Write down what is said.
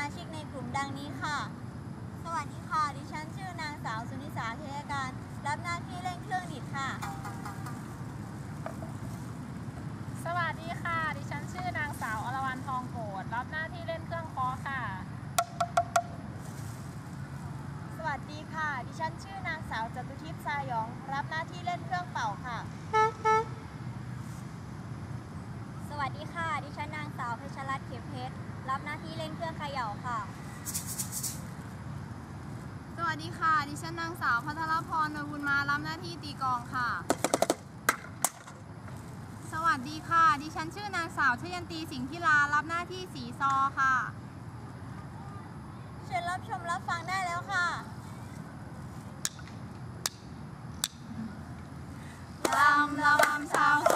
มาชิกในกลุ่มดังนี้ค่ะ สวัสดีค่ะ ดิฉันชื่อนางสาวสุนิสาเทยการ รับหน้าที่เล่นเครื่องดิดค่ะ สวัสดีค่ะ ดิฉันชื่อนางสาวอรวรรณทองโกดรับหน้าที่เล่นเครื่องคอค่ะ สวัสดีค่ะ ดิฉันชื่อนางสาวจตุทิพย์สายอง รับหน้าที่เล่นเครื่องเป่าค่ะ วัสดีค่ะ ดิฉันนางสาวพัทรพรนบุญมารับหน้าที่ตีกองค่ะ สวัสดีค่ะ ดิฉันชื่อนางสาวชยันตีสิงห์พิลารับหน้าที่สีซอค่ะ เชิญรับชมรับฟังได้แล้วค่ะลำระวำสาว